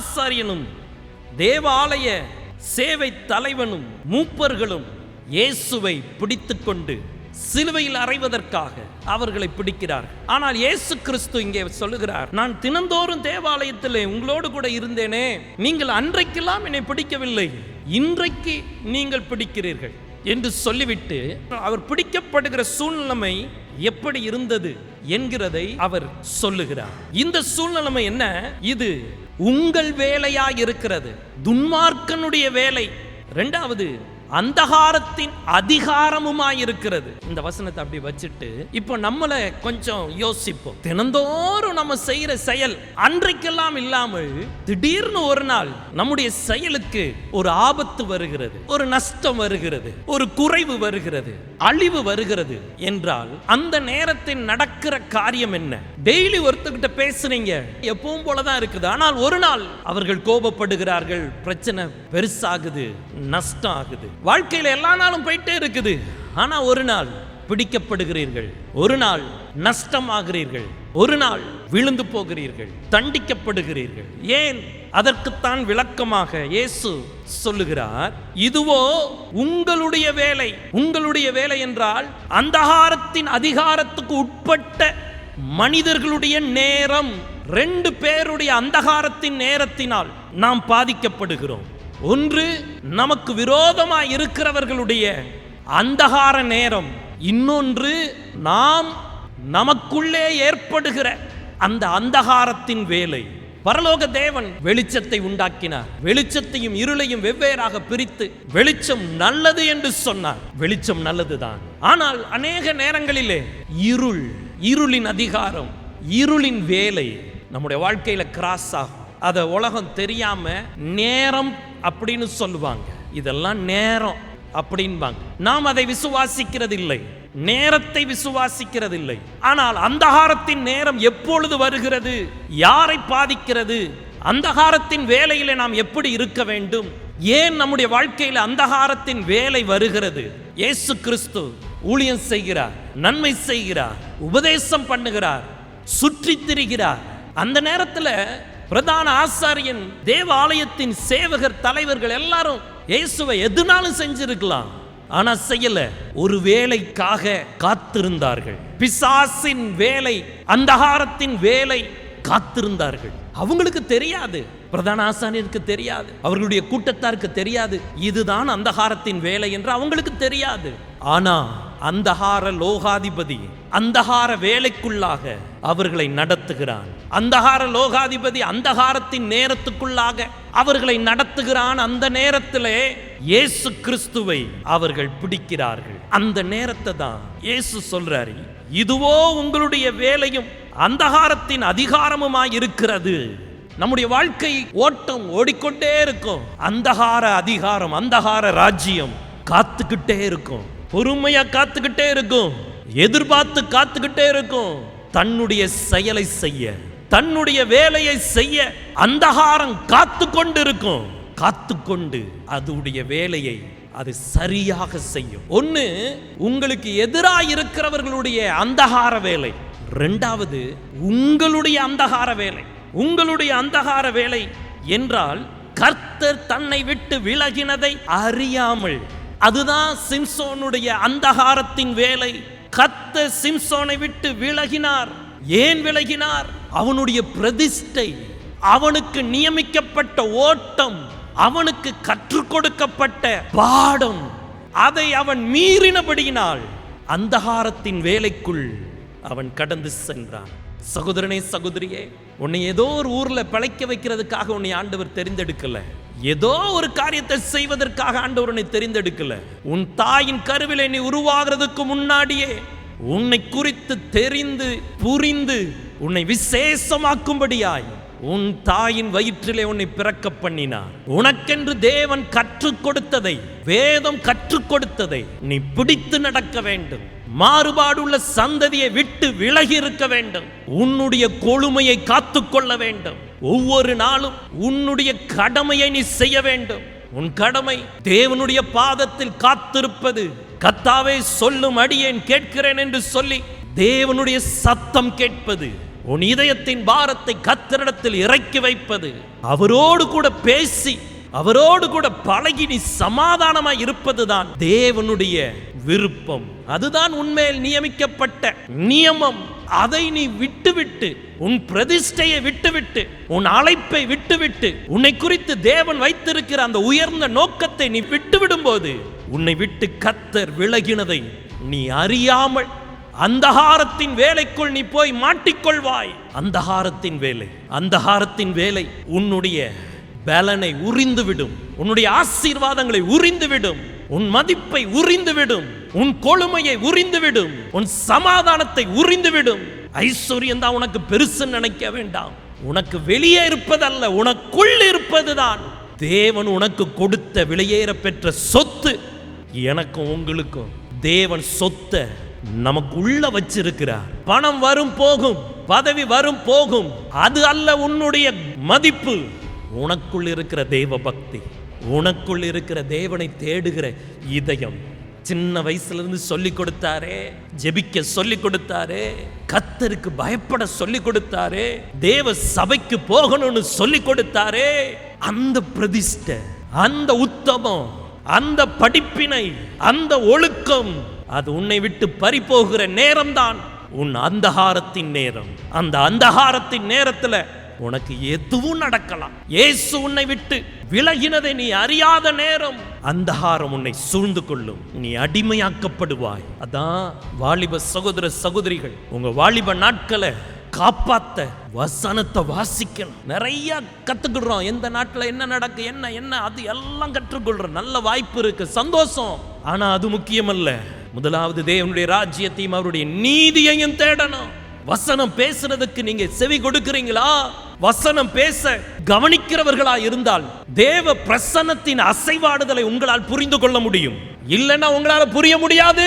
ஆசாரியனும் தேவாலய சேவை தலைவனும் மூப்பர்களும் இயேசுவை பிடித்துக்கொண்டு சிலுவையில் அறைவதற்காக அவர்களை பிடிக்கிறார் ஆனால் இயேசு கிறிஸ்து இங்கே சொல்லுகிறார் நான் தினந்தோறும் தேவாலயத்தில் உங்களோடு கூட இருந்தேனே நீங்கள் அன்றைக்கெல்லாம் என்னை பிடிக்கவில்லை இன்றைக்கு நீங்கள் பிடிக்கிறீர்கள். என்று சொல்லிவிட்டு அவர் பிடிக்கப்படுகிற சூழ்நிலைமை எப்படி இருந்தது என்கிறதை அவர் சொல்லுகிறார். இந்த சூழ்நிலைமை என்ன? இது உங்கள் வேலையா இருக்கிறது. துன்மார்க்கனுடைய வேலை. ரெண்டாவது அந்தகாரத்தின் அதிகாரமுமாய் இருக்கிறது இந்த வசனத்தை அப்படி வச்சுட்டு இப்போ நம்மள கொஞ்சம் யோசிப்போம். தினந்தோறும் நம்ம செய்யற செயல் அன்றைக்கெல்லாம் இல்லாமல் திடீர்னு ஒரு நாள் நம்முடைய செயலுக்கு ஒரு ஆபத்து வருகிறது. ஒரு நஷ்டம் வருகிறது. ஒரு குறைவு வருகிறது. அழிவு வருகிறது என்றால் அந்த நேரத்தில் நடக்கிற காரியம் என்ன? டெய்லி ஒருத்தர்கிட்ட பேசுறீங்க எப்பவும் போலதான் இருக்குது. ஆனால் ஒரு நாள் அவர்கள் கோபப்படுகிறார்கள். பிரச்சனை பெருசாகுது. நஷ்டம் ஆகுது. வாழ்க்கையில் எல்லா நாளும் போயிட்டே இருக்குது. ஆனால் ஒரு நாள் பிடிக்கப்படுகிறீர்கள். ஒரு நாள் நஷ்டமாகிறீர்கள். ஒரு நாள் விழுந்து போகிறீர்கள். தண்டிக்கப்படுகிறீர்கள். ஏன்? அதற்குத்தான் விளக்கமாக இயேசு சொல்லுகிறார் இதுவோ உங்களுடைய வேலை. உங்களுடைய வேலை என்றால் அந்தகாரத்தின் அதிகாரத்துக்கு உட்பட்ட மனிதர்களுடைய நேரம். ரெண்டு பேருடைய அந்தகாரத்தின் நேரத்தினால் நாம் பாதிக்கப்படுகிறோம். ஒன்று நமக்கு விரோதமாக இருக்கிறவர்களுடைய அந்தகார நேரம். இன்னொன்று நாம் நமக்குள்ளே ஏற்படுகிற அந்த அந்தகாரத்தின் வேலை. பரலோக தேவன் வெளிச்சத்தை உண்டாக்கினார். வெளிச்சத்தையும் இருளையும் வெவ்வேறாக பிரித்து வெளிச்சம் நல்லது என்று சொன்னார். வெளிச்சம் நல்லதுதான். ஆனால் அநேக நேரங்களிலே இருள் இருளின் அதிகாரம் இருளின் வேலை நம்முடைய வாழ்க்கையில கிராஸ் ஆகும். அதை உலகம் தெரியாம நேரம் அப்படின்னு சொல்லுவாங்க. இதெல்லாம் நேரம் அப்படின்பாங்க. நாம் அதை விசுவாசிக்கிறதில்லை. நேரத்தை விசுவாசிக்கிறதில்லை. ஆனால் அந்தகாரத்தின் நேரம் எப்பொழுது வருகிறது? யாரை பாதிக்கிறது? அந்தகாரத்தின் வேலையில நாம் எப்படி இருக்க வேண்டும்? ஏன் நம்முடைய வாழ்க்கையில் அந்தகாரத்தின் வேலை வருகிறது? இயேசு கிறிஸ்து ஊழியம் செய்கிறார் நன்மை செய்கிறார் உபதேசம் பண்ணுகிறார் சுற்றி திரிகிறார். அந்த நேரத்தில் பிரதான ஆசாரியன் தேவாலயத்தின் சேவகர் தலைவர்கள் எல்லாரும் இயேசுவை எதுனாலும் செஞ்சிருக்கலாம் ஆனா செய்யல. ஒரு வேலைக்காக காத்திருந்தார்கள். பிசாசின் வேலை அந்தகாரத்தின் வேலை காத்திருந்தார்கள். அவங்களுக்கு தெரியாது. பிரதான ஆசாரியருக்கு தெரியாது. அவர்களுடைய கூட்டத்தாருக்கு தெரியாது. இதுதான் அந்தகாரத்தின் வேலை என்று அவங்களுக்கு தெரியாது. ஆனா அந்தகார லோகாதிபதி அந்தகார வேலைக்குள்ளாக அவர்களை நடத்துகிறான். அந்தகார லோகாதிபதி அந்தகாரத்தின் நேரத்துக்குள்ளாக அவர்களை நடத்துகிறான். அந்த நேரத்திலே இயேசு கிறிஸ்துவை அவர்கள் பிடிக்கிறார்கள். அந்த நேரத்தை தான் இயேசு சொல்றாரு இதுவோ உங்களுடைய வேலையும் அந்தகாரத்தின் அதிகாரமுமாய் இருக்கிறது. நம்முடைய வாழ்க்கை ஓட்டம் ஓடிக்கொண்டே இருக்கும். அந்தகார அதிகாரம் அந்தகார ராஜ்யம் காத்துக்கிட்டே இருக்கும். பொறுமையா காத்துக்கிட்டே இருக்கும். எதிர்பார்த்து காத்துக்கிட்டே இருக்கும். தன்னுடைய செயலை செய்ய தன்னுடைய வேலையை செய்ய அந்தகாரம் காத்து கொண்டு இருக்கும் காத்து கொண்டு அதுடைய வேலையை அது சரியாக செய்யும். ஒன்று உங்களுக்கு எதிராக இருக்கிறவர்களுடைய அந்தகார வேலை. ரெண்டாவது உங்களுடைய அந்தகார வேலை. உங்களுடைய அந்தகார வேலை என்றால் கர்த்தர் தன்னை விட்டு விலகினதை அறியாமல் அதுதான் சிம்சோனுடைய அந்தகாரத்தின் வேலை. கத்த சிம்சோனை விட்டு விலகினார். ஏன் விலகினார்? அவனுடைய பிரதிஷ்டை அவனுக்கு நியமிக்கப்பட்ட ஓட்டம் அவனுக்கு கற்றுக் கொடுக்கப்பட்ட பாடம் அதை அவன் மீறினபடியினால் அந்தகாரத்தின் வேலைக்குள் அவன் கடந்து சென்றான். சகோதரனே சகோதரியே உன்னை ஏதோ ஒரு ஊர்ல பிழைக்க வைக்கிறதுக்காக உன்னை ஆண்டவர் தெரிந்தெடுக்கல. ஏதோ ஒரு காரியத்தை செய்வதற்காக ஆண்டவர் உன்னை தெரிந்தெடுக்கல. உன் தாயின் கருவிலை நீ உருவாகிறதுக்கு முன்னாடியே உன்னை குறித்து தெரிந்து புரிந்து உன்னை விசேஷமாக்கும்படியாய் உன் தாயின் வயிற்றிலே உன்னை பிறக்க பண்ணினார். உனக்கென்று தேவன் கற்றுக் கொடுத்ததை வேதம் கற்றுக் கொடுத்ததை நீ பிடித்து நடக்க வேண்டும். மாறுபாடுள்ள சந்ததியை விட்டு விலகி இருக்க வேண்டும். உன்னுடைய கொழுமையை காத்துக்கொள்ள வேண்டும். ஒவ்வொரு நாளும் உன்னுடைய கடமையை நீ செய்ய வேண்டும். உன் கடமை தேவனுடைய பாதத்தில் காத்திருப்பது. கத்தாவே சொல்லும் அடியேன் கேட்கிறேன் என்று சொல்லி தேவனுடைய சத்தம் கேட்பது. உன் இதயத்தின் பாரத்தை கத்தரிடத்தில் இறக்கி வைப்பது. அவரோடு கூட பேசி அவரோடு கூட பழகி நீ சமாதானமாய் இருப்பதுதான் தேவனுடைய விருப்பம். அதுதான் உண்மையில் நியமிக்கப்பட்ட நியமம். அதை நீ விட்டுவிட்டு உன் பிரதிஷ்டையை விட்டுவிட்டு உன் அழைப்பை விட்டுவிட்டு உன்னை குறித்து தேவன் வைத்திருக்கிற அந்த உயர்ந்த நோக்கத்தை நீ விட்டுவிடும் போது உன்னை விட்டு கத்தர் விலகினதை நீ அறியாமல் அந்தகாரத்தின் வேலைக்குள் நீ போய் மாட்டிக்கொள்வாய். அந்தகாரத்தின் வேலை அந்தகாரத்தின் வேலை உன்னுடைய பலனை உறிந்துவிடும். உன்னுடைய ஆசீர்வாதங்களை உறிந்துவிடும். உன் மதிப்பை உறிந்துவிடும் உன் கொழுமையை உறிந்துவிடும் உன் சமாதானத்தை உறிந்துவிடும். ஐஸ்வர்யம் தான் உனக்கு பெருசு நினைக்க வேண்டாம். உனக்கு வெளியே இருப்பதல்ல உனக்குள் இருப்பதுதான். தேவன் உனக்கு கொடுத்த வெளியேற பெற்ற சொத்து எனக்கும் உங்களுக்கும். தேவன் சொத்தை நமக்கு உள்ள வச்சிருக்கிறார். பணம் வரும் போகும் பதவி வரும் போகும். அது அல்ல உன்னுடைய மதிப்பு. உனக்குள் இருக்கிற தெய்வ பக்தி உனக்குள் இருக்கிற தேவனை தேடுகிற இதயம். சின்ன வயசுல இருந்து சொல்லி கொடுத்தாரே ஜெபிக்க சொல்லி கொடுத்தாரே கத்தருக்கு பயப்பட சொல்லி கொடுத்தாரே தேவ சபைக்கு போகணும்னு சொல்லி கொடுத்தாரே. அந்த பிரதிஷ்டை அந்த உத்தமம் அந்த படிப்பினை அந்த ஒழுக்கம் அது உன்னை விட்டு பறிபோகிற நேரம்தான். உன் அந்தகாரத்தின் நேரம். அந்த அந்தகாரத்தின் நேரத்துல உனக்கு எதுவும் நடக்கலாம். ஏசு உன்னை விட்டு விலகினதை நீ அறியாத நேரம் அந்தகாரம் உன்னை சூழ்ந்து கொள்ளும். நீ அடிமையாக்கப்படுவாய். அதான் வாலிப சகோதர சகோதரிகள் உங்க வாலிப நாட்களை காப்பாத்த வசனத்தை வாசிக்கணும். நிறைய கத்துக்கிடுறோம். எந்த நாட்டில் என்ன நடக்கு என்ன என்ன அது எல்லாம் கற்றுக்கொள்றோம் நல்ல வாய்ப்பு இருக்கு. சந்தோஷம். ஆனா அது முக்கியமல்ல. முதலாவது தேவனுடைய ராஜ்யத்தையும் அவருடைய நீதியையும் தேடணும். வசனம் பேசுறதுக்கு நீங்க செவி கொடுக்கிறீங்களா? வசனம் பேச கவனிக்கிறவர்களா இருந்தால் தேவ பிரசன்னத்தின் அசைவாடுதலை உங்களால் புரிந்து கொள்ள முடியும். இல்லைன்னா உங்களால புரிய முடியாது.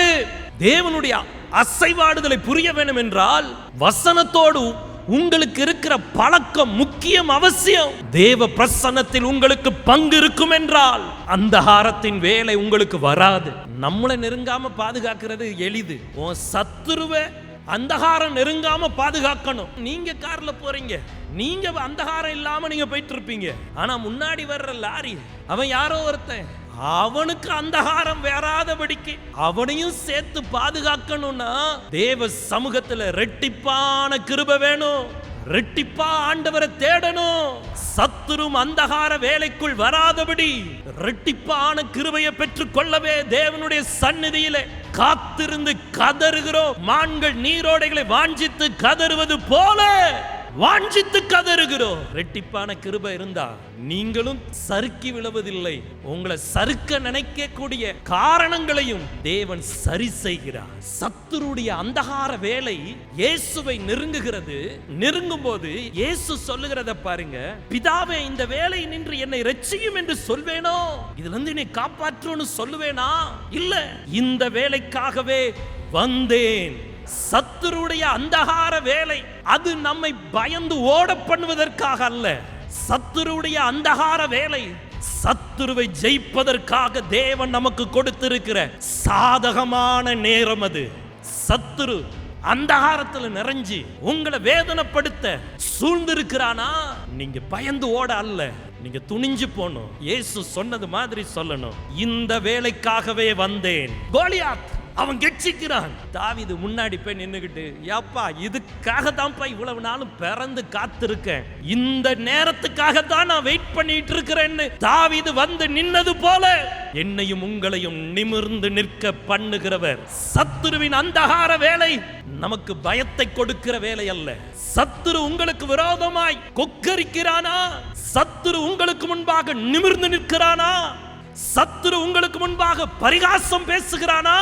தேவனுடைய அசைவாடுதலை புரிய வேண்டும் என்றால் வசனத்தோடு உங்களுக்கு இருக்கிற பழக்கம் முக்கியம் அவசியம். தேவ பிரசன்னத்தில் உங்களுக்கு பங்கு இருக்கும் என்றால் அந்தகாரத்தின் வேலை உங்களுக்கு வராது. நம்மளை நெருங்காம பாதுகாக்கிறது எளிது. உன் சத்துருவை அந்தகாரம் நெருங்காம பாதுகாக்கணும். நீங்க கார்ல போறீங்க. நீங்க அந்தகாரம் இல்லாம நீங்க போயிட்டு இருப்பீங்க ஆனா முன்னாடி வர்ற லாரி அவன் யாரோ ஒருத்தன். அவனுக்கு அந்தகாரம் வேறாதபடிக்கு அவனையும் சேர்த்து பாதுகாக்கணும்னா தேவ சமூகத்துல ரெட்டிப்பான கிருப வேணும். ரெட்டிப்பா ஆண்டவரை தேடணும். சத்துரும் அந்தகார வேலைக்குள் வராதபடி ரெட்டிப்பான கிருபையை பெற்றுக் கொள்ளவே தேவனுடைய சந்நிதியிலே காத்திருந்து கதறுகிறோம். மான்கள் நீரோடைகளை வாஞ்சித்து கதறுவது போல. வாஞ்சித்து கதறுகிறோம். ரெட்டிப்பான கிருப இருந்தா நீங்களும் சறுக்கி விழுவதில்லை. உங்களை சறுக்க நினைக்கக்கூடிய காரணங்களையும் தேவன் சரி செய்கிறார். சத்துருடைய அந்தகார வேலை இயேசுவை நெருங்குகிறது. நெருங்கும் போது இயேசு சொல்லுகிறத பாருங்க. பிதாவே இந்த வேலை நின்று என்னை ரட்சியும் என்று சொல்வேனோ? இதுல இருந்து என்னை காப்பாற்றுன்னு சொல்லுவேனா? இல்ல இந்த வேலைக்காகவே வந்தேன். சத்துருடைய அந்தகார வேலை அது நம்மை பயந்து ஓட பண்ணுவதற்காக அல்ல. சத்துருடைய அந்தகார வேலை சத்துருவை ஜெயிப்பதற்காக தேவன் நமக்கு கொடுத்திருக்கிற சாதகமான நேரம் அது. சத்துரு அந்தகாரத்துல நிறைஞ்சு உங்களை வேதனைப்படுத்த சூழ்ந்திருக்கிறானா? நீங்க பயந்து ஓட அல்ல. நீங்க துணிஞ்சு போகணும். இயேசு சொன்னது மாதிரி சொல்லணும். இந்த வேலைக்காகவே வந்தேன். கோலியாத் அவன் கெட்சிக்கிறான் தாவிது முன்னாடி போய் நின்னுகிட்டு ஏப்பா இதுக்காக தான்ப்பா இவ்வளவு நாளும் பிறந்து காத்திருக்கேன். இந்த நேரத்துக்காக தான் நான் வெயிட் பண்ணிட்டு இருக்கிறேன்னு தாவிது வந்து நின்னது போல என்னையும் உங்களையும் நிமிர்ந்து நிற்க பண்ணுகிறவர். சத்துருவின் அந்தகார வேலை நமக்கு பயத்தை கொடுக்கிற வேலை அல்ல. சத்துரு உங்களுக்கு விரோதமாய் கொக்கரிக்கிறானா? சத்துரு உங்களுக்கு முன்பாக நிமிர்ந்து நிற்கிறானா? சத்துரு உங்களுக்கு முன்பாக பரிகாசம் பேசுகிறானா?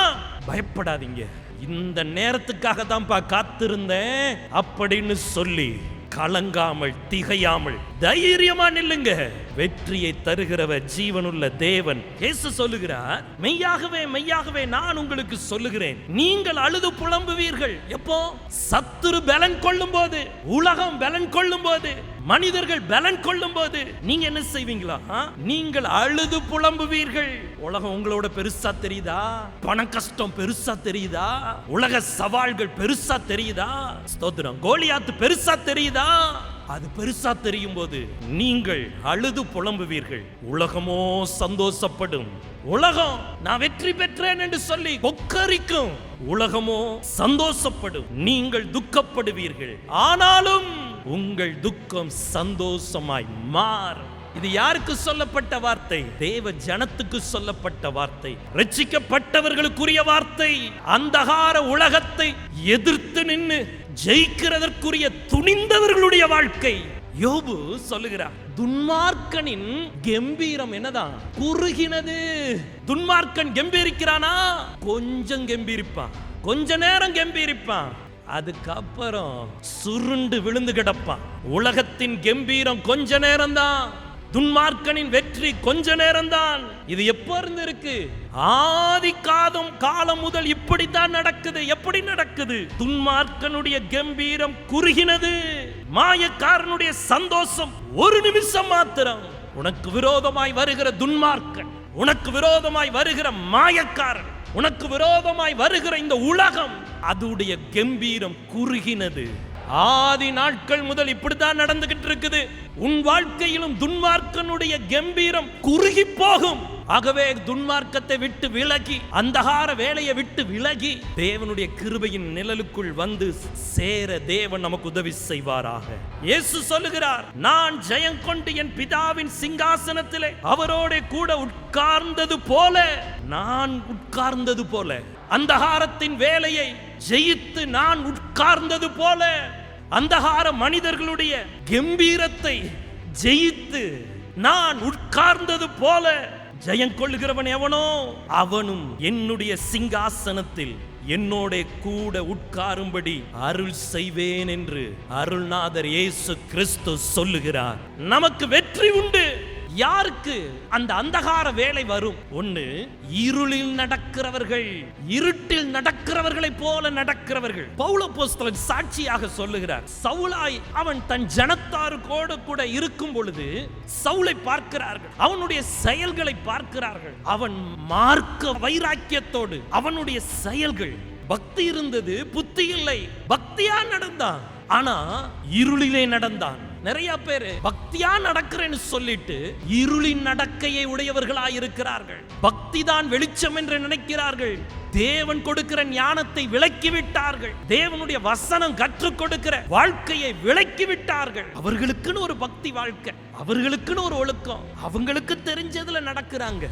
பயப்படாதீங்க. இந்த நேரத்துக்காக தான்ப்பா காத்திருந்தேன் அப்படின்னு சொல்லி கலங்காமல் திகையாமல் தைரியமா நில்லுங்க. வெற்றியை தருகிறவர் ஜீவனுள்ள தேவன் இயேசு சொல்லுகிறார் மெய்யாகவே மெய்யாகவே நான் உங்களுக்கு சொல்லுகிறேன். நீங்கள் அழுது புலம்புவீர்கள். எப்போ? சத்துரு பலன் கொள்ளும் போது உலகம் பலன் கொள்ளும் போது மனிதர்கள் பலன் கொள்ளும் போது நீங்க என்ன செய்வீங்களா? ஆ? நீங்கள் அழுது புலம்புவீர்கள். உலகம் உங்களோட பெருசா தெரியுதா? பண கஷ்டம் பெருசா தெரியுதா? உலக சவால்கள் பெருசா தெரியுதா? ஸ்தோத்திரம். கோலியாத்து பெருசா தெரியுதா? அது பெருசா தெரியும் போது நீங்கள் அழுது புலம்புவீர்கள். உலகமோ சந்தோஷப்படும். உலகம் நான் வெற்றி பெற்றேன் என்று சொல்லி கொக்கரிக்கும். உலகமோ சந்தோஷப்படும். நீங்கள் துக்கப்படுவீர்கள். ஆனாலும் உங்கள் துக்கம் சந்தோஷமாய் மாறும். இது யாருக்கு சொல்லப்பட்ட வார்த்தை? தேவ ஜனத்துக்கு சொல்லப்பட்ட வார்த்தை. ரட்சிக்கப்பட்டவர்களுக்குரிய வார்த்தை. அந்தகார உலகத்தை எதிர்த்து நின்று ஜெயிக்கிறதற்குரிய துணிந்தவர்களுடைய வாழ்க்கை. யோபு சொல்லுகிறார் துன்மார்க்கனின் கம்பீரம் என்னதான்? குறுகினது. துன்மார்க்கன் கம்பீரிக்கிறானா? கொஞ்சம் கம்பீரிப்பான். கொஞ்ச நேரம் கம்பீரிப்பான். அதுக்கப்புறம் சுருண்டு விழுந்து கிடப்பான். உலகத்தின் கம்பீரம் கொஞ்ச நேரம்தான். துன்மார்க்கனின் வெற்றி கொஞ்ச நேரம்தான். இது எப்ப இருந்து இருக்கு ஆதி காதம் காலம் முதல் இப்படித்தான் நடக்குது எப்படி நடக்குது? துன்மார்க்கனுடைய கம்பீரம் குறுகினது. மாயக்காரனுடைய சந்தோஷம் ஒரு நிமிஷம் மாத்திரம். உனக்கு விரோதமாய் வருகிற துன்மார்க்கன் உனக்கு விரோதமாய் வருகிற மாயக்காரன் உனக்கு விரோதமாய் வருகிற இந்த உலகம் அதுடைய கம்பீரம் குறுகினது. ஆதி நாட்கள் முதல் இப்படித்தான் நடந்துகிட்டு இருக்குது. உன் வாழ்க்கையிலும் துன்மார்க்கனுடைய கம்பீரம் குறுகி போகும். ஆகவே துன்மார்க்கத்தை விட்டு விலகி அந்தகார வேலையை விட்டு விலகி தேவனுடைய கிருபையின் நிழலுக்குள் வந்து சேர தேவன் நமக்கு உதவி செய்வாராக. இயேசு சொல்லுகிறார் நான் ஜெயம் கொண்டு என் பிதாவின் சிங்காசனத்திலே அவரோட கூட உட்கார்ந்தது போல நான் உட்கார்ந்தது போல அந்தகாரத்தின் வேலையை ஜெயித்து நான் உட்கார்ந்தது போல அந்தகார மனிதர்களுடைய கம்பீரத்தை ஜெயித்து நான் உட்கார்ந்தது போல ஜெயம் கொள்கிறவன் எவனோ அவனும் என்னுடைய சிங்காசனத்தில் என்னோட கூட உட்காரும்படி அருள் செய்வேன் என்று அருள்நாதர் இயேசு கிறிஸ்து சொல்லுகிறார். நமக்கு வெற்றி உண்டு. யாருக்கு அந்த அந்தகார வேலை வரும்? ஒன்னு இருளில் நடக்கிறவர்கள் இருட்டில் நடக்கிறவர்களைப் போல நடக்கிறவர்கள். பவுல போஸ்தலன் சாட்சியாக சொல்லுகிறார் சவுலாய் அவன் தன் ஜனத்தாருக்கோடு கூட இருக்கும் பொழுது சவுளை பார்க்கிறார்கள். அவனுடைய செயல்களை பார்க்கிறார்கள். அவன் மார்க்க வைராக்கியத்தோடு அவனுடைய செயல்கள் பக்தி இருந்தது புத்தி இல்லை. பக்தியா நடந்தான். ஆனா இருளிலே நடந்தான். நிறைய பேரு பக்தியா நடக்கிறேன்னு சொல்லிட்டு இருளின் நடக்கையை உடையவர்களா இருக்கிறார்கள் பக்தி தான் வெளிச்சம் என்று நினைக்கிறார்கள். தேவன் கொடுக்கிற ஞானத்தை விலக்கி விட்டார்கள் தேவனுடைய வசனம் கற்றுக் கொடுக்கிற வாழ்க்கையை விலக்கி விட்டார்கள் அவர்களுக்குன்னு ஒரு பக்தி வாழ்க்கை. அவர்களுக்குன்னு ஒரு ஒழுக்கம். அவங்களுக்கு தெரிஞ்சதுல நடக்கிறாங்க.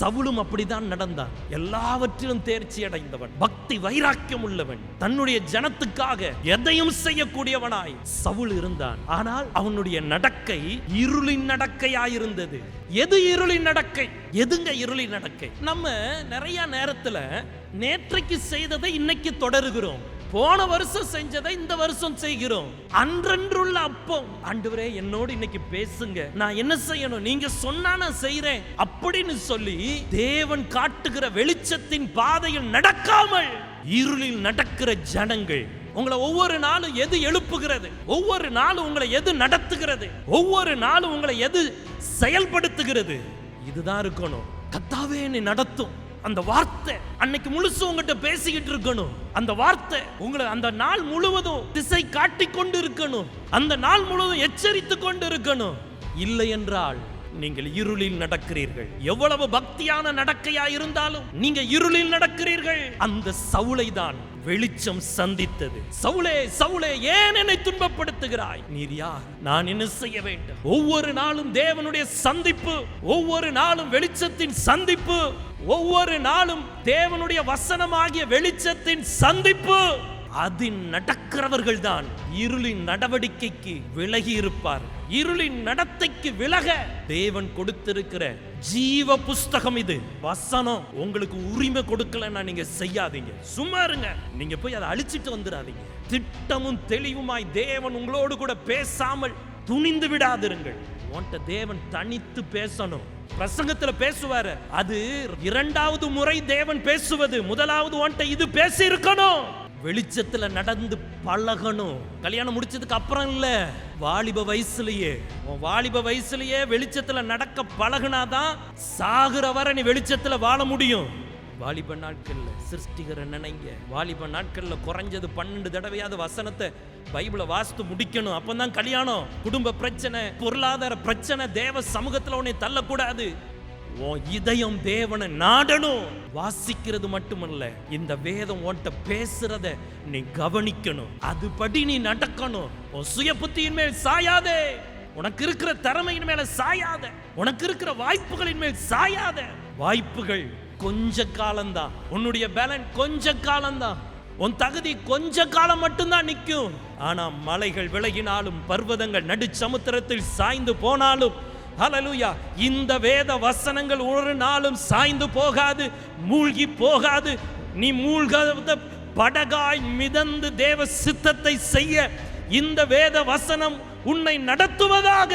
சவுளும் அப்படிதான் நடந்தான். எல்லாவற்றிலும் தேர்ச்சி அடைந்தவன். பக்தி வைராக்கியம் உள்ளவன். தன்னுடைய ஜனத்துக்காக எதையும் செய்யக்கூடியவனாய் சவுல் இருந்தான். ஆனால் அவனுடைய நடக்கை இருளின் நடக்கையாயிருந்தது. எது இருளின் நடக்கை? எதுங்க இருளின் நடக்கை? நம்ம நிறைய நேரத்துல நேற்றைக்கு செய்ததை இன்னைக்கு தொடருகிறோம். போன வருஷம் செஞ்சதை இந்த வருஷம் செய்கிறோம். அன்றன்றுள்ள அப்பம். ஆண்டவரே என்னோடு இன்னைக்கு பேசுங்க. நான் என்ன செய்யணும்? நீங்க சொன்னா நான் செய்யறேன் அப்படின்னு சொல்லி தேவன் காட்டுகிற வெளிச்சத்தின் பாதையில் நடக்காமல் இருளில் நடக்கிற ஜனங்கள் உங்களை ஒவ்வொரு நாளும் எது எழுப்புகிறது? ஒவ்வொரு நாளும் உங்களை எது நடத்துகிறது? ஒவ்வொரு நாளும் உங்களை எது செயல்படுத்துகிறது? இதுதான் இருக்கணும். கத்தாவே நீ நடத்தும். அந்த வார்த்தை அன்னைக்கு முழுசும் உங்ககிட்ட பேசிக்கிட்டு இருக்கணும். அந்த வார்த்தை உங்களை அந்த நாள் முழுவதும் திசை காட்டி கொண்டு இருக்கணும் அந்த நாள் முழுவதும் எச்சரித்து கொண்டு இருக்கணும் இல்லை என்றால் நீங்கள் இருளில் நடக்கிறீர்கள். எவ்வளவு பக்தியான நடக்கையா இருந்தாலும் நீங்க இருளில் நடக்கிறீர்கள். அந்த சவுளை தான் வெளிச்சம் சந்தித்தது. சவுளே சவுளே ஏன் என்னை துன்பப்படுத்துகிறாய்? நீர் யார்? நான் என்ன செய்ய வேண்டும்? ஒவ்வொரு நாளும் தேவனுடைய சந்திப்பு ஒவ்வொரு நாளும் வெளிச்சத்தின் சந்திப்பு ஒவ்வொரு நாளும் தேவனுடைய வசனமாகிய வெளிச்சத்தின் சந்திப்பு அதில் நடக்கிறவர்கள் தான் இருளின் நடவடிக்கைக்கு விலகி இருப்பார் இருளின் நடத்தைக்கு விலக தேவன் கொடுத்திருக்கிற ஜீவ புஸ்தகம் இது. வசனம் உங்களுக்கு உரிமை கொடுக்கலன்னா நீங்க செய்யாதீங்க. சும்மா இருங்க. நீங்க போய் அதை அழிச்சிட்டு வந்துடாதீங்க. திட்டமும் தெளிவுமாய் தேவன் உங்களோடு கூட பேசாமல் துணிந்து விடாதிருங்கள். உன்கிட்ட தேவன் தனித்து பேசணும். பிரசங்கத்துல பேசுவாரு. அது இரண்டாவது முறை தேவன் பேசுவது. முதலாவது உன்கிட்ட இது பேசி இருக்கணும் வெளிச்சத்துல நடந்து பழகணும். கல்யாணம் முடிச்சதுக்கு அப்புறம் இல்ல. வாலிப வயசுலயே. உன் வாலிப வயசுலயே வெளிச்சத்துல நடக்க பழகுனாதான் சாகுற வரை நீ வெளிச்சத்துல வாழ முடியும். வாலிப நாட்கள்ல சிருஷ்டிகர நினைங்க வாலிப நாட்கள்ல குறைஞ்சது பன்னெண்டு தடவையாவது வசனத்தை பைபிளை வாசித்து முடிக்கணும். அப்பதான் கல்யாணம் குடும்ப பிரச்சனை பொருளாதார பிரச்சனை தேவ சமூகத்துல உன்னை தள்ளக்கூடாது. உன் இதயம் தேவனை நாடணும். வாசிக்கிறது மட்டுமல்ல இந்த வேதம் உன்கிட்ட பேசுறத நீ கவனிக்கணும். அதுபடி நீ நடக்கணும். உன் சுய புத்தியின் மேல் சாயாதே. உனக்கு இருக்கிற திறமையின் மேல சாயாத. உனக்கு இருக்கிற வாய்ப்புகளின் மேல் சாயாத. வாய்ப்புகள் கொஞ்ச காலம்தான். உன்னுடைய பேலன் கொஞ்ச காலம்தான். உன் தகுதி கொஞ்ச காலம் மட்டும்தான் நிற்கும். ஆனா மலைகள் விலகினாலும் பர்வதங்கள் நடு சமுத்திரத்தில் சாய்ந்து போனாலும் ஹலலுயா இந்த வேத வசனங்கள் ஒரு நாளும் சாய்ந்து போகாது மூழ்கி போகாது. நீ மூழ்காத படகாய் மிதந்து தேவ சித்தத்தை செய்ய இந்த வேத வசனம் உன்னை நடத்துவதாக.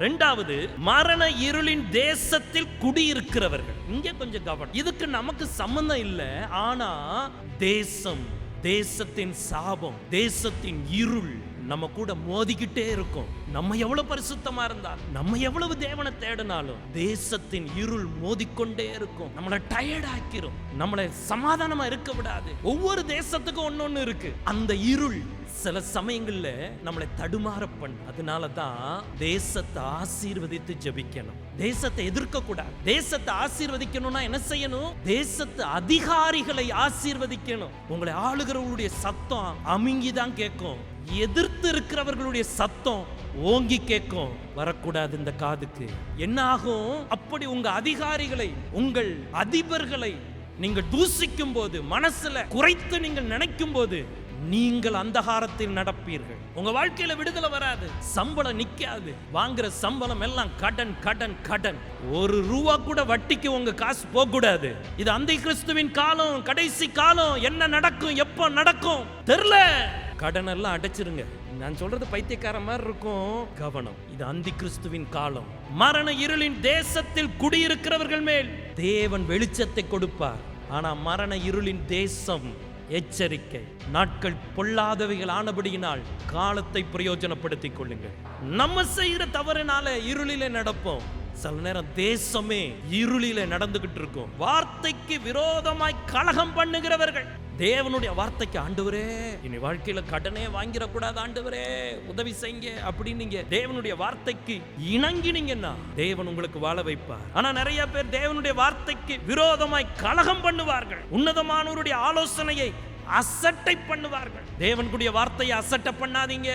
ரெண்டாவது மரண இருளின் தேசத்தில் குடியிருக்கிறவர்கள். இங்கே கொஞ்சம் கவனம். இதுக்கு நமக்கு சம்பந்தம் இல்லை ஆனா தேசம் தேசத்தின் சாபம் தேசத்தின் இருள். நம்ம கூட மோதிக்கிட்டே இருக்கும். நம்ம எவ்வளவு பரிசுத்தமா இருந்தால் நம்ம எவ்வளவு தேவனை தேடினாலும் தேசத்தின் இருள் மோதிக்கொண்டே இருக்கும். நம்மளை டயர்ட் ஆக்கிரும். நம்மளை சமாதானமா இருக்க விடாது. ஒவ்வொரு தேசத்துக்கும் ஒன்னொன்னு இருக்கு. அந்த இருள் சில சமயங்கள்ல நம்மளை தடுமாற பண்ண அதனால தான் தேசத்தை ஆசீர்வதித்து ஜெபிக்கணும். தேசத்தை எதிர்க்க கூடாது. தேசத்தை ஆசீர்வதிக்கணும்னா என்ன செய்யணும்? தேசத்து அதிகாரிகளை ஆசீர்வதிக்கணும். உங்களை ஆளுகிறவங்களுடைய சத்தம் அமுங்கி தான் கேட்கும். எதிர்த்து இருக்கிறவர்களுடைய சத்தம் ஓங்கி கேட்கும். வரக்கூடாது இந்த காதுக்கு. என்ன ஆகும் அப்படி உங்க அதிகாரிகளை உங்கள் அதிபர்களை நீங்கள் தூசிக்கும் போது மனசுல குறைத்து நீங்கள் நினைக்கும் போது நீங்கள் அந்தகாரத்தில் நடப்பீர்கள். உங்க வாழ்க்கையில விடுதலை வராது சம்பளம் நிக்காது. வாங்குற சம்பளம் எல்லாம் கடன் கடன் கடன். ஒரு ரூபா கூட வட்டிக்கு உங்க காசு போக கூடாது இது அந்த கிறிஸ்துவின் காலம் கடைசி காலம். என்ன நடக்கும் எப்போ நடக்கும்? தெரியல. கடன் எல்லாம் அடைச்சிருங்க. நான் சொல்றது பைத்தியக்கார மாதிரி இருக்கும். கவனம். இது அந்தி கிறிஸ்துவின் காலம். மரண இருளின் தேசத்தில் குடியிருக்கிறவர்கள் மேல் தேவன் வெளிச்சத்தை கொடுப்பார். ஆனா மரண இருளின் தேசம் எச்சரிக்கை. நாட்கள் பொல்லாதவைகள் ஆனபடியினால் காலத்தை பிரயோஜனப்படுத்திக் கொள்ளுங்கள். நம்ம செய்யற தவறினால இருளிலே நடப்போம். சில நேரம் தேசமே இருளிலே நடந்துகிட்டு இருக்கும். வார்த்தைக்கு விரோதமாய் கலகம் பண்ணுகிறவர்கள். தேவனுடைய வார்த்தைக்கு ஆண்டவரே இனி வாழ்க்கையில கடனே வாங்கிடக்கூடாது ஆண்டவரே உதவி செய்யுங்க அப்படின்னு நீங்க தேவனுடைய வார்த்தைக்கு இணங்கினீங்கன்னா தேவன் உங்களுக்கு வாழ வைப்பார். ஆனா நிறைய பேர் தேவனுடைய வார்த்தைக்கு விரோதமாய் கலகம் பண்ணுவார்கள். உன்னதமானவருடைய ஆலோசனையை அசட்டை பண்ணுவார்கள். தேவனுடைய வார்த்தையை அசட்டை பண்ணாதீங்க.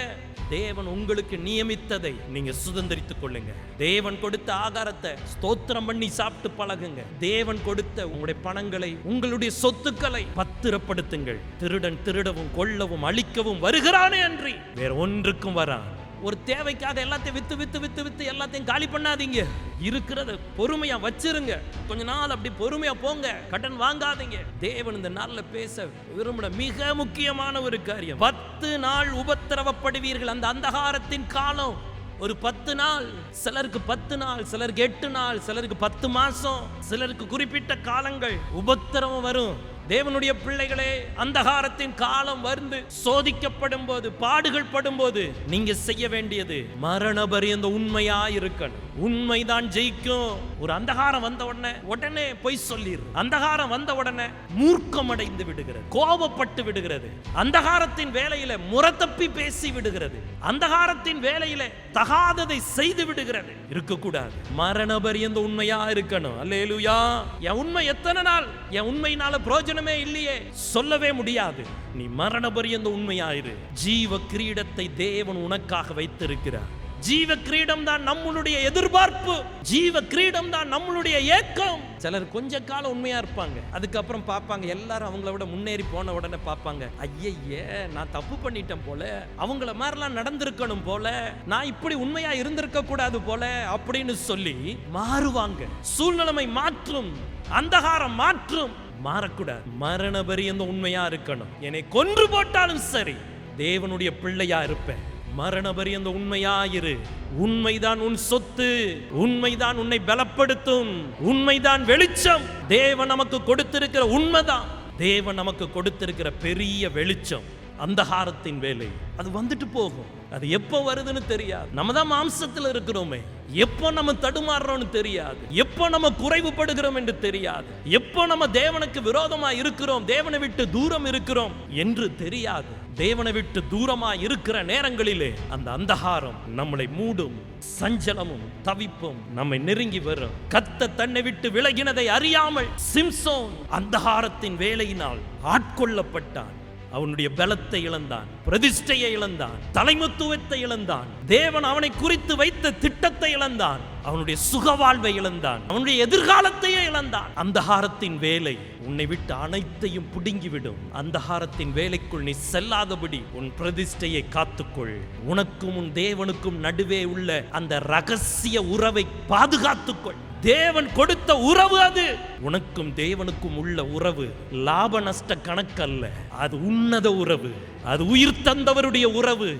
தேவன் உங்களுக்கு நியமித்ததை நீங்க சுதந்திரித்துக் கொள்ளுங்க. தேவன் கொடுத்த ஆகாரத்தை ஸ்தோத்திரம் பண்ணி சாப்பிட்டு பழகுங்க. தேவன் கொடுத்த உங்களுடைய பணங்களை உங்களுடைய சொத்துக்களை பத்திரப்படுத்துங்கள். திருடன் திருடவும் கொல்லவும் அழிக்கவும் வருகிறானே அன்றி. வேற ஒன்றுக்கும் வரான் ஒரு தேவைக்காக எல்லாத்தையும் வித்து வித்து வித்து வித்து எல்லாத்தையும் காலி பண்ணாதீங்க. இருக்கிறத பொறுமையா வச்சிருங்க. கொஞ்ச நாள் அப்படி பொறுமையா போங்க. கடன் வாங்காதீங்க. தேவன் இந்த நாள்ல பேச விரும்பின மிக முக்கியமான ஒரு காரியம். பத்து நாள் உபத்திரவப்படுவீர்கள். அந்த அந்தகாரத்தின் காலம். ஒரு பத்து நாள். சிலருக்கு பத்து நாள் சிலருக்கு எட்டு நாள் சிலருக்கு பத்து மாசம் சிலருக்கு குறிப்பிட்ட காலங்கள் உபத்திரவம் வரும். தேவனுடைய பிள்ளைகளே அந்தகாரத்தின் காலம் வந்து சோதிக்கப்படும் போது பாடுகள் படும்போது நீங்க செய்ய வேண்டியது மரண பரியந்த உண்மையா இருக்கணும் உண்மைதான் ஜெயிக்கும். ஒரு அந்தகாரம் வந்த உடனே உடனே பொய் சொல்லிடு அந்தகாரம் வந்த உடனே மூர்க்கம் அடைந்து விடுகிறது. கோபப்பட்டு விடுகிறது. அந்தகாரத்தின் வேலையில முறத்தப்பி பேசி விடுகிறது. அந்தகாரத்தின் வேலையில தகாததை செய்து விடுகிறது. இருக்கக்கூடாது. மரண பரியந்த உண்மையா இருக்கணும்? அல்லேலுயா. என் உண்மை எத்தனை நாள்? என் உண்மையினால பிரயோஜனமே இல்லையே. சொல்லவே முடியாது. நீ மரண பரியந்த உண்மையாயிரு ஜீவ கிரீடத்தை தேவன் உனக்காக வைத்திருக்கிறார். ஜீவ கிரீடம் தான் நம்மளுடைய எதிர்பார்ப்பு. ஜீவ கிரீடம் தான் நம்மளுடைய ஏக்கம். சிலர் கொஞ்ச காலம் உண்மையா இருப்பாங்க. அதுக்கப்புறம் பார்ப்பாங்க எல்லாரும் அவங்கள விட முன்னேறி போன உடனே பார்ப்பாங்க ஐயையே நான் தப்பு பண்ணிட்டேன் போல. அவங்கள மாதிரிலாம் நடந்திருக்கணும் போல. நான் இப்படி உண்மையா இருந்திருக்க கூடாது போல அப்படின்னு சொல்லி மாறுவாங்க. சூழ்நிலைமை மாற்றும். அந்தகாரம் மாற்றும். மாறக்கூடாது. மரண பரியந்த உண்மையா இருக்கணும். என்னை கொன்று போட்டாலும் சரி தேவனுடைய பிள்ளையா இருப்பேன். மரண பரியந்த உண்மையாயிரு. உண்மைதான் உன் சொத்து. உண்மைதான் உன்னை பலப்படுத்தும். உண்மைதான் வெளிச்சம். தேவன் நமக்கு கொடுத்திருக்கிற உண்மைதான். தேவன் நமக்கு கொடுத்திருக்கிற பெரிய வெளிச்சம். அந்தகாரத்தின் வேலை. அது வந்துட்டு போகும். அது எப்போ வருதுன்னு தெரியாது. நம்ம தான் மாம்சத்தில் இருக்கிறோமே. எப்போ நம்ம தடுமாறுறோம்னு தெரியாது. எப்போ நம்ம குறைவுபடுகிறோம் என்று தெரியாது. எப்போ நம்ம தேவனுக்கு விரோதமாக இருக்கிறோம். தேவனை விட்டு தூரம் இருக்கிறோம் என்று தெரியாது. தேவனை விட்டு தூரமா இருக்கிற நேரங்களிலே அந்த அந்தகாரம் நம்மளை மூடும். சஞ்சலமும் தவிப்பும் நம்மை நெருங்கி வரும். கத்த தன்னை விட்டு விலகினதை அறியாமல் சிம்சோன் அந்தகாரத்தின் வேலையினால் ஆட்கொள்ளப்பட்டான். அவனுடைய பலத்தை இழந்தான் பிரதிஷ்டையை இழந்தான் தலைமத்துவத்தை இழந்தான். தேவன் அவனை குறித்து வைத்த திட்டத்தை இழந்தான். அவனுடைய சுக வாழ்வை இழந்தான். அவனுடைய எதிர்காலத்தையே இழந்தான். அந்தகாரத்தின் வேலை உன்னை விட்டு அனைத்தையும் பிடுங்கிவிடும். அந்தகாரத்தின் வேலைக்குள் நீ செல்லாதபடி உன் பிரதிஷ்டையை காத்துக்கொள். உனக்கும் உன் தேவனுக்கும் நடுவே உள்ள அந்த ரகசிய உறவை பாதுகாத்துக்கொள். தேவன் கொடுத்த உறவு அது. உனக்கும் தேவனுக்கும் உள்ள உறவு லாப நஷ்ட கணக்கல்ல. அது உன்னத உறவு. அது உயிர் தந்தவருடைய உறவு.